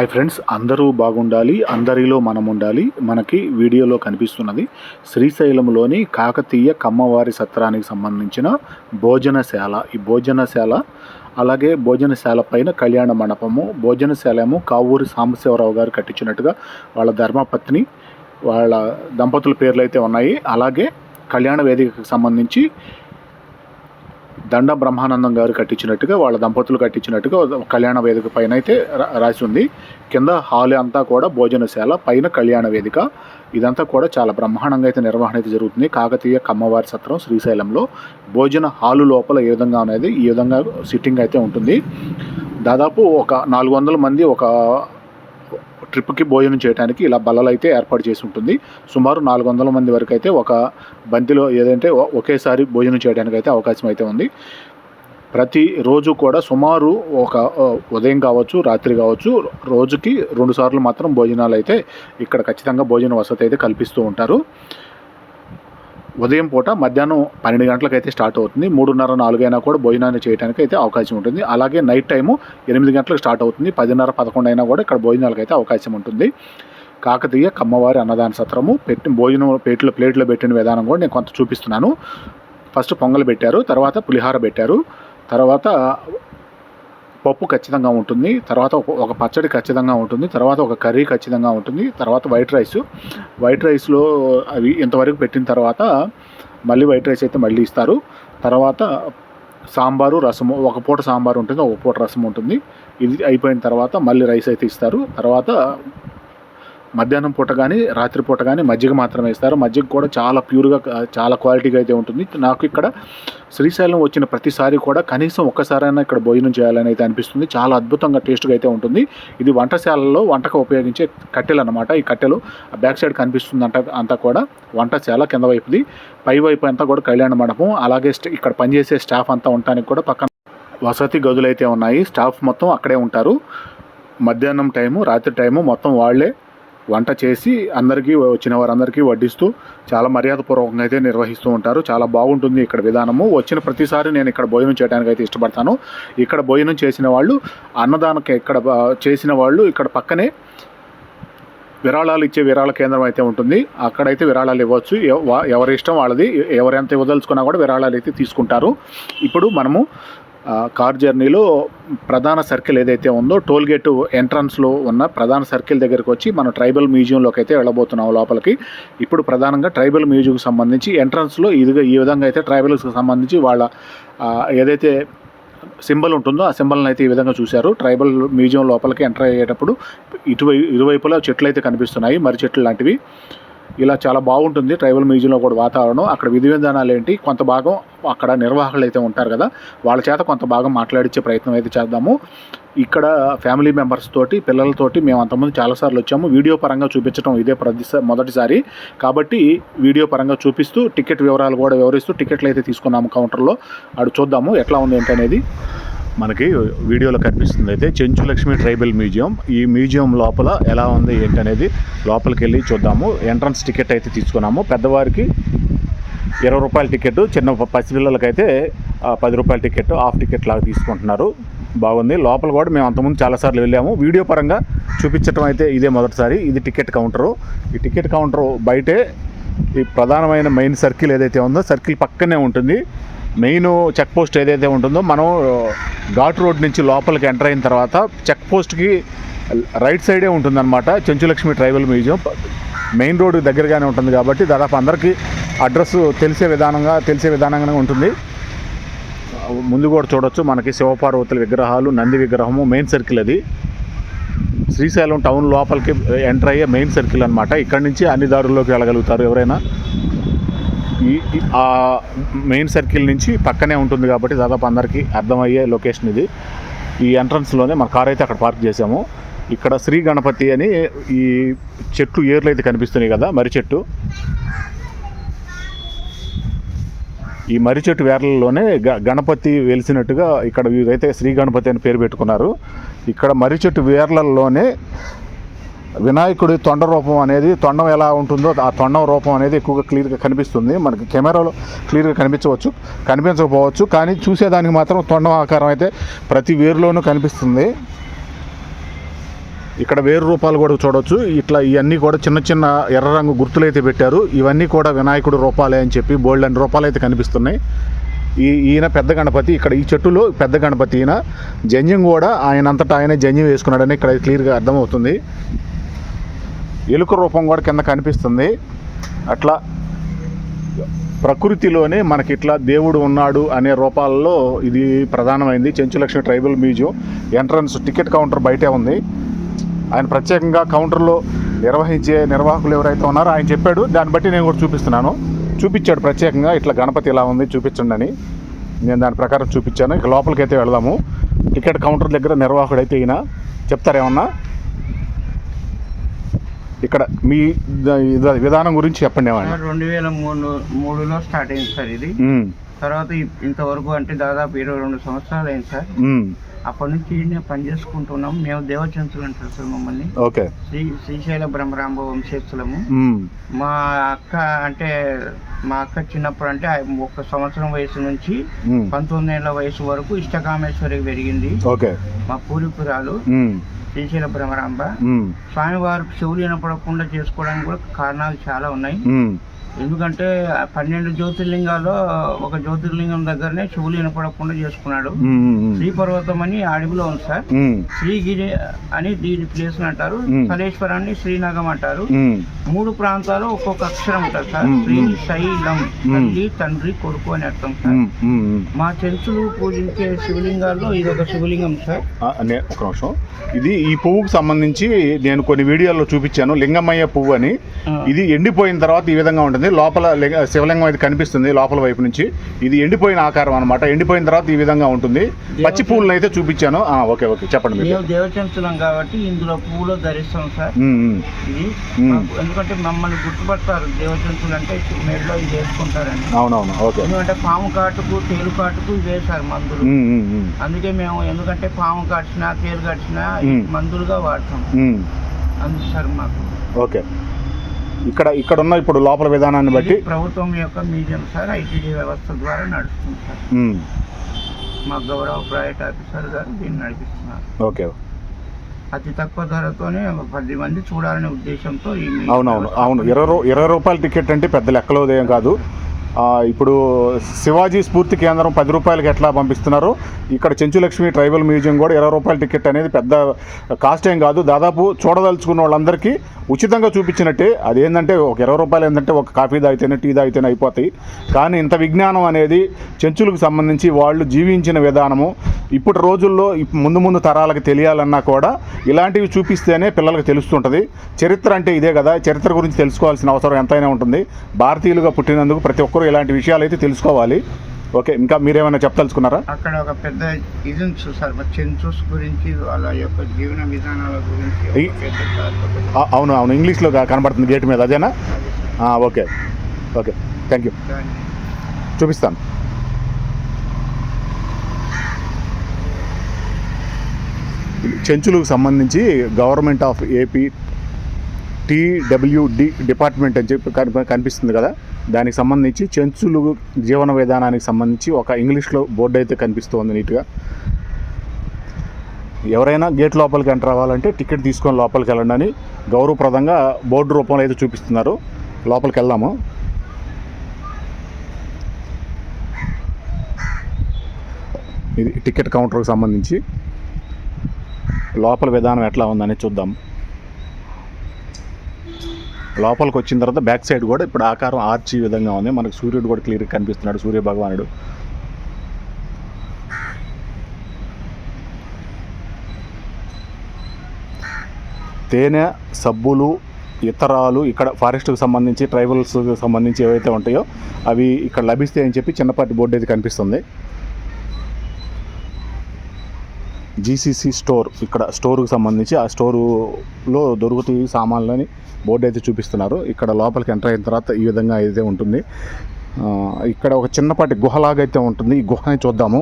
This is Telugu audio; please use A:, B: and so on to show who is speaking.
A: హాయ్ ఫ్రెండ్స్ అందరూ బాగుండాలి అందరిలో మనం ఉండాలి మనకి వీడియోలో కనిపిస్తున్నది శ్రీశైలంలోని కాకతీయ కమ్మవారి సత్రానికి సంబంధించిన భోజనశాల. ఈ భోజనశాల అలాగే భోజనశాల పైన కళ్యాణ మండపము భోజనశాల ఏమో కావూరి సాంబశివరావు గారు కట్టించినట్టుగా వాళ్ళ ధర్మపత్ని వాళ్ళ దంపతుల పేర్లు అయితే ఉన్నాయి. అలాగే కళ్యాణ వేదికకు సంబంధించి దండ బ్రహ్మానందం గారు కట్టించినట్టుగా వాళ్ళ దంపతులు కట్టించినట్టుగా కళ్యాణ వేదిక పైన అయితే రా- రాసి ఉంది. కింద హాల్ అంతా కూడా భోజనశాల పైన కళ్యాణ వేదిక. ఇదంతా కూడా చాలా బ్రహ్మాండంగా అయితే నిర్వహణ అయితే జరుగుతుంది. కాకతీయ కమ్మవారి సత్రం శ్రీశైలంలో. భోజన హాలు లోపల ఏ విధంగా అనేది ఈ విధంగా సిట్టింగ్ అయితే ఉంటుంది. దాదాపు ఒక నాలుగు వందల మంది ఒక ట్రిప్కి భోజనం చేయడానికి ఇలా బల్లలు అయితే ఏర్పాటు చేసి ఉంటుంది. సుమారు నాలుగు వందల మంది వరకు అయితే ఒక బంతిలో ఏదంటే ఒకేసారి భోజనం చేయడానికి అయితే అవకాశం అయితే ఉంది. ప్రతి రోజు కూడా సుమారు ఒక ఉదయం కావచ్చు రాత్రి కావచ్చు రోజుకి రెండు సార్లు మాత్రం భోజనాలు అయితే ఇక్కడ ఖచ్చితంగా భోజన వసతి అయితే కల్పిస్తూ ఉంటారు. ఉదయం పూట మధ్యాహ్నం పన్నెండు గంటలకు అయితే స్టార్ట్ అవుతుంది. మూడున్నర నాలుగు అయినా కూడా భోజనాన్ని చేయడానికి అయితే అవకాశం ఉంటుంది. అలాగే నైట్ టైము ఎనిమిది గంటలకు స్టార్ట్ అవుతుంది. పదిన్నర పదకొండు అయినా కూడా ఇక్కడ భోజనాలకు అయితే అవకాశం ఉంటుంది. కాకతీయ కమ్మవారి అన్నదాన సత్రము పెట్టిన భోజనం ప్లేట్లో ప్లేట్లో పెట్టిన విధానం కూడా నేను కొంత చూపిస్తున్నాను. ఫస్ట్ పొంగల్ పెట్టారు తర్వాత పులిహార పెట్టారు. తర్వాత పప్పు ఖచ్చితంగా ఉంటుంది తర్వాత ఒక ఒక పచ్చడి ఖచ్చితంగా ఉంటుంది తర్వాత ఒక కర్రీ ఖచ్చితంగా ఉంటుంది తర్వాత వైట్ రైస్. వైట్ రైస్లో అవి ఇంతవరకు పెట్టిన తర్వాత మళ్ళీ వైట్ రైస్ అయితే మళ్ళీ ఇస్తారు. తర్వాత సాంబారు రసము ఒక పూట సాంబారు ఉంటుంది ఒక పూట రసం ఉంటుంది. ఇది అయిపోయిన తర్వాత మళ్ళీ రైస్ అయితే ఇస్తారు. తర్వాత మధ్యాహ్నం పూట కానీ రాత్రి పూట కానీ మజ్జిగ మాత్రమే ఇస్తారు. మజ్జిగ కూడా చాలా ప్యూర్గా చాలా క్వాలిటీగా అయితే ఉంటుంది. నాకు ఇక్కడ శ్రీశైలం వచ్చిన ప్రతిసారి కూడా కనీసం ఒక్కసారైనా ఇక్కడ భోజనం చేయాలని అయితే అనిపిస్తుంది. చాలా అద్భుతంగా టేస్ట్గా అయితే ఉంటుంది. ఇది వంటశాలలో వంటకు ఉపయోగించే కట్టెలు అనమాట ఈ కట్టెలు బ్యాక్ సైడ్ కనిపిస్తుంది అంట అంతా కూడా. వంటశాల కింద వైపుది. పై వైపు అంతా కూడా కళ్యాణ మండపం. అలాగే ఇక్కడ పనిచేసే స్టాఫ్ అంతా ఉండటానికి కూడా పక్కన వసతి గదులు అయితే ఉన్నాయి. స్టాఫ్ మొత్తం అక్కడే ఉంటారు. మధ్యాహ్నం టైము రాత్రి టైము మొత్తం వాళ్ళే వంట చేసి అందరికీ వచ్చిన వారందరికీ వడ్డిస్తూ చాలా మర్యాదపూర్వకంగా అయితే నిర్వహిస్తూ ఉంటారు. చాలా బాగుంటుంది ఇక్కడ విధానము. వచ్చిన ప్రతిసారి నేను ఇక్కడ భోజనం చేయడానికి అయితే ఇష్టపడతాను. ఇక్కడ భోజనం చేసిన వాళ్ళు అన్నదానకి ఇక్కడ చేసిన వాళ్ళు ఇక్కడ పక్కనే విరాళాలు ఇచ్చే విరాళ కేంద్రం అయితే ఉంటుంది. అక్కడైతే విరాళాలు ఇవ్వచ్చు. ఎవరి ఇష్టం వాళ్ళది. ఎవరెంత ఇవ్వదలుచుకున్నా కూడా విరాళాలు అయితే తీసుకుంటారు. ఇప్పుడు మనము కార్ జర్నీలో ప్రధాన సర్కిల్ ఏదైతే ఉందో టోల్ గేట్ ఎంట్రన్స్లో ఉన్న ప్రధాన సర్కిల్ దగ్గరికి వచ్చి మనం ట్రైబల్ మ్యూజియంలోకి అయితే వెళ్ళబోతున్నాం లోపలికి. ఇప్పుడు ప్రధానంగా ట్రైబల్ మ్యూజియంకి సంబంధించి ఎంట్రన్స్లో ఇదిగా ఈ విధంగా అయితే ట్రైబల్స్కి సంబంధించి వాళ్ళ ఏదైతే సింబల్ ఉంటుందో ఆ సింబల్ని అయితే ఈ విధంగా చూశారు. ట్రైబల్ మ్యూజియం లోపలికి ఎంటర్ అయ్యేటప్పుడు ఇటువై ఇరువైపులా చెట్లు అయితే కనిపిస్తున్నాయి. మరి చెట్లు లాంటివి. ఇలా చాలా బాగుంటుంది ట్రైబల్ మ్యూజియంలో కూడా వాతావరణం. అక్కడ విధి విధానాలు ఏంటి? కొంత భాగం అక్కడ నిర్వాహకులు అయితే ఉంటారు కదా వాళ్ళ చేత కొంత భాగం మాట్లాడించే ప్రయత్నం అయితే చేద్దాము. ఇక్కడ ఫ్యామిలీ మెంబర్స్ తోటి పిల్లలతోటి మేము అంతకుముందు చాలాసార్లు వచ్చాము. వీడియో పరంగా చూపించడం ఇదే ప్రతి మొదటిసారి. కాబట్టి వీడియో పరంగా చూపిస్తూ టికెట్ వివరాలు కూడా వివరిస్తూ టికెట్లు అయితే తీసుకున్నాము కౌంటర్లో. అటు చూద్దాము ఎట్లా ఉంది ఏంటనేది మనకి వీడియోలో కనిపిస్తుంది. అయితే చెంచు లక్ష్మి ట్రైబల్ మ్యూజియం. ఈ మ్యూజియం లోపల ఎలా ఉంది ఏంటనేది లోపలికి వెళ్ళి చూద్దాము. ఎంట్రన్స్ టికెట్ అయితే తీసుకున్నాము. పెద్దవారికి ఇరవై రూపాయల టికెట్ చిన్న పసిపిల్లలకైతే ఆ, పది రూపాయల టికెట్ హాఫ్ టికెట్ లాగా తీసుకుంటున్నారు. బాగుంది. లోపల కూడా మేము అంతకుముందు చాలాసార్లు వెళ్ళాము. వీడియో పరంగా చూపించడం అయితే ఇదే మొదటిసారి. ఇది టికెట్ కౌంటరు. ఈ టికెట్ కౌంటరు బయటే ఈ ప్రధానమైన మెయిన్ సర్కిల్ ఏదైతే ఉందో సర్కిల్ పక్కనే ఉంటుంది. మెయిన్ చెక్ పోస్ట్ ఏదైతే ఉంటుందో మనం ఘాట్ రోడ్ నుంచి లోపలికి ఎంటర్ అయిన తర్వాత చెక్ పోస్ట్కి రైట్ సైడే ఉంటుందన్నమాట Chenchulakshmi tribal museum. Main road దగ్గరగానే ఉంటుంది కాబట్టి దాదాపు అందరికీ అడ్రస్ తెలిసే విధానంగా తెలిసే విధానంగానే ఉంటుంది. ముందు కూడా చూడొచ్చు మనకి శివపార్వతుల విగ్రహాలు నంది విగ్రహము మెయిన్ సర్కిల్ అది. శ్రీశైలం టౌన్ లోపలికి ఎంటర్ అయ్యే మెయిన్ సర్కిల్ అనమాట ఇక్కడి నుంచి అన్ని దారుల్లోకి వెళ్ళగలుగుతారు ఎవరైనా. ఆ మెయిన్ సర్కిల్ నుంచి పక్కనే ఉంటుంది కాబట్టి దాదాపు అందరికీ అర్థమయ్యే లొకేషన్ ఇది. ఈ ఎంట్రన్స్లోనే మన కార్ అయితే అక్కడ పార్క్ చేసాము ఇక్కడ శ్రీ గణపతి అని ఈ చెట్లు ఏర్లు అయితే కనిపిస్తున్నాయి కదా మర్రి చెట్టు. ఈ మర్రి చెట్టు వేర్లలోనే గ గణపతి వెలిసినట్టుగా ఇక్కడ వీరైతే శ్రీ గణపతి అని పేరు పెట్టుకున్నారు. ఇక్కడ మర్రి చెట్టు వేర్లలోనే వినాయకుడి తొండ రూపం అనేది తొండం ఎలా ఉంటుందో ఆ తొండం రూపం అనేది ఎక్కువగా క్లియర్గా కనిపిస్తుంది. మనకి కెమెరాలో క్లియర్గా కనిపించవచ్చు కనిపించకపోవచ్చు కానీ చూసేదానికి మాత్రం తొండం ఆకారం అయితే ప్రతి వేరులోనూ కనిపిస్తుంది. ఇక్కడ వేరు రూపాలు కూడా చూడవచ్చు ఇట్లా ఇవన్నీ కూడా చిన్న చిన్న ఎర్ర రంగు గుర్తులు అయితే పెట్టారు. ఇవన్నీ కూడా వినాయకుడు రూపాలే అని చెప్పి బోల్డ్ అని రూపాలు అయితే కనిపిస్తున్నాయి. ఈ ఈయన పెద్ద గణపతి ఇక్కడ ఈ చెట్టులో పెద్ద గణపతి ఈయన. జంజం కూడా ఆయన అంతటా ఆయన జంజం వేసుకున్నాడని ఇక్కడ క్లియర్గా అర్థమవుతుంది. ఎలుక రూపం కూడా కింద కనిపిస్తుంది. అట్లా ప్రకృతిలోనే మనకి ఇట్లా దేవుడు ఉన్నాడు అనే రూపాల్లో ఇది ప్రధానమైంది. Chenchulakshmi tribal museum entrance ticket counter బయటే ఉంది. ఆయన ప్రత్యేకంగా కౌంటర్లో నిర్వహించే నిర్వాహకులు ఎవరైతే ఉన్నారో ఆయన చెప్పాడు. దాన్ని బట్టి నేను కూడా చూపిస్తున్నాను. చూపించాడు ప్రత్యేకంగా. ఇట్లా గణపతి ఇలా ఉంది చూపించండి అని నేను దాని ప్రకారం చూపించాను. ఇక లోపలికి అయితే వెళదాము. టికెట్ కౌంటర్ దగ్గర నిర్వాహకుడు అయితే ఈయన. చెప్తారేమన్నా? ఇక్కడ మీ విధానం గురించి చెప్పండి
B: రెండు వేల మూడు మూడులో స్టార్ట్ అయింది సార్ ఇది. తర్వాత ఇంతవరకు అంటే దాదాపు ఇరవై రెండు సంవత్సరాలు అయింది సార్. అప్పటి నుంచి ఈయనే పని చేసుకుంటున్నాం. మేము దేవచంతులు అంటారు సార్ మమ్మల్ని.
A: ఓకే.
B: శ్రీ శ్రీశైల బ్రహ్మరాంబ వంశస్థులము. మా అక్క అంటే మా అక్క చిన్నప్పుడు అంటే ఒక సంవత్సరం వయసు నుంచి పంతొమ్మిది ఏళ్ళ వయసు వరకు ఇష్టకామేశ్వరికి పెరిగింది.
A: ఓకే.
B: మా పూర్వీకురాలు శ్రీశైల బ్రహ్మరాంబ
A: ఉమ్,
B: స్వామివారు చెవులు వినపడకుండా చేసుకోవడానికి కూడా కారణాలు చాలా ఉన్నాయి. ఎందుకంటే పన్నెండు జ్యోతిర్లింగాల్లో ఒక జ్యోతిర్లింగం దగ్గరనే చెవులు వినపడకుండా చేసుకున్నాడు. శ్రీ పర్వతం అని అడవిలో ఉంది సార్. శ్రీగిరి అని దీని ప్లేస్ అంటారు.
A: మ్మ్.
B: సలేశ్వరాన్ని శ్రీనగం అంటారు. మూడు ప్రాంతాలు ఒక్కొక్క అక్షరం ఉంటుంది సార్. శ్రీ శైలం. తల్లి తండ్రి కొడుకు అని అర్థం సార్. మా చెంచులు పూజించే శివలింగాల్లో ఇది ఒక శివలింగం సార్.
A: ఒక నిమిషం. ఇది ఈ పువ్వుకు సంబంధించి నేను కొన్ని వీడియోల్లో చూపించాను. లింగమయ్య పువ్వు అని. ఇది ఎండిపోయిన తర్వాత ఈ విధంగా ఉంటుంది. లోపల లింగ- శివలింగం అయితే కనిపిస్తుంది లోపల వైపు నుంచి. ఇది ఎండిపోయిన ఆకారం అనమాట ఎండిపోయిన తర్వాత ఈ విధంగా ఉంటుంది. పచ్చి పువ్వులను అయితే చూపించాను. Okay okay. చెప్పండి మీరు.
B: మేము దేవచంచులం కాబట్టి ఇందులో పువ్వులు ధరిస్తాం సార్. ఇది ఎందుకంటే మమ్మల్ని గుర్తుపడతారు దేవజంతువులు అంటే మెడలో ఇది వేసుకుంటారని.
A: అవునవును ఓకే.
B: ఎందుకంటే పాము కాటుకు తేలు కాటుకు ఇవి వేశారు మందులు. అందుకే మేము ఎందుకంటే పాము కాటినా తేలు
A: మ్మ్.
B: మందులుగా వాడతాం. అందుకు సార్ మాకు.
A: ఓకే. ఇక్కడ ఇక్కడ ఉన్న ఇప్పుడు లోపల విధానాన్ని బట్టి
B: ప్రభుత్వం యొక్క మ్యూజియం సార్ ఐటీడీ వ్యవస్థ ద్వారా నడుస్తుంది సార్ మా గౌరవ ప్రైవేట్ ఆఫీసర్ గారు దీన్ని నడిపిస్తున్నారు.
A: ఓకే.
B: అతి తక్కువ ధరతోనే పది మంది చూడాలనే ఉద్దేశంతో
A: అవునవును అవును. ఇరవై ఇరవై రూపాయల టికెట్ అంటే పెద్ద లెక్కలో ఏం కాదు. ఇప్పుడు శివాజీ స్ఫూర్తి కేంద్రం పది రూపాయలకి ఎట్లా పంపిస్తున్నారు? ఇక్కడ చెంచులక్ష్మి ట్రైబల్ మ్యూజియం కూడా ఇరవై రూపాయల టికెట్ అనేది పెద్ద కాస్ట్ ఏం కాదు. దాదాపు చూడదలుచుకున్న వాళ్ళందరికీ ఉచితంగా చూపించినట్టే. అదేంటంటే ఒక ఇరవై రూపాయలు ఏంటంటే ఒక కాఫీ తాగితేనే టీ తాగితేనే అయిపోతాయి. కానీ ఇంత విజ్ఞానం అనేది చెంచులకు సంబంధించి వాళ్ళు జీవించిన విధానము ఇప్పుడు రోజుల్లో ముందు ముందు తరాలకు తెలియాలన్నా కూడా ఇలాంటివి చూపిస్తేనే పిల్లలకు తెలుస్తుంటుంది. చరిత్ర అంటే ఇదే కదా. చరిత్ర గురించి తెలుసుకోవాల్సిన అవసరం ఎంతైనా ఉంటుంది. భారతీయులుగా పుట్టినందుకు ప్రతి ఒక్కరూ ఇలాంటి విషయాలు అయితే తెలుసుకోవాలి. ఓకే ఇంకా మీరేమైనా చెప్పదలుచుకున్నారా?
B: అక్కడ ఒక పెద్ద ఇది ఉంది సార్ చెన్సూస్ గురించి వాళ్ళ యొక్క జీవన విధానాల గురించి
A: అవును అవును. ఇంగ్లీష్లో కనబడుతుంది గేట్ మీద. అదేనా? ఓకే. ఓకే. థ్యాంక్ యూ చూపిస్తాను. చెంచులకు సంబంధించి government of AP TWD department అని చెప్పి కనిపిస్తుంది కదా. దానికి సంబంధించి చెంచులు జీవన విధానానికి సంబంధించి ఒక ఇంగ్లీష్లో బోర్డు అయితే కనిపిస్తుంది నీట్గా. ఎవరైనా గేట్ లోపలికి ఎంటర్ అవ్వాలంటే టికెట్ తీసుకొని లోపలికి వెళ్ళండి అని గౌరవప్రదంగా బోర్డు రూపంలో అయితే చూపిస్తున్నారు. లోపలికి వెళ్దాము. ఇది టికెట్ కౌంటర్కి సంబంధించి. లోపల విధానం ఎట్లా ఉందని చూద్దాం. లోపలికి వచ్చిన తర్వాత బ్యాక్ సైడ్ కూడా ఇప్పుడు ఆకారం ఆర్చి విధంగా ఉంది. మనకు సూర్యుడు కూడా క్లియర్గా కనిపిస్తున్నాడు సూర్య భగవానుడు. తేనె సబ్బులు ఇతరాలు ఇక్కడ ఫారెస్ట్కి సంబంధించి ట్రైబల్స్కి సంబంధించి ఏవైతే ఉంటాయో అవి ఇక్కడ లభిస్తాయని చెప్పి చిన్నపాటి బోర్డు అయితే కనిపిస్తుంది. జీసీసీ స్టోర్ ఇక్కడ స్టోర్కి సంబంధించి ఆ స్టోరులో దొరుకుతాయి సామాన్లని బోర్డు అయితే చూపిస్తున్నారు. ఇక్కడ లోపలికి ఎంటర్ అయిన తర్వాత ఈ విధంగా అయితే ఉంటుంది. ఇక్కడ ఒక చిన్నపాటి గుహలాగా అయితే ఉంటుంది. ఈ గుహని చూద్దాము.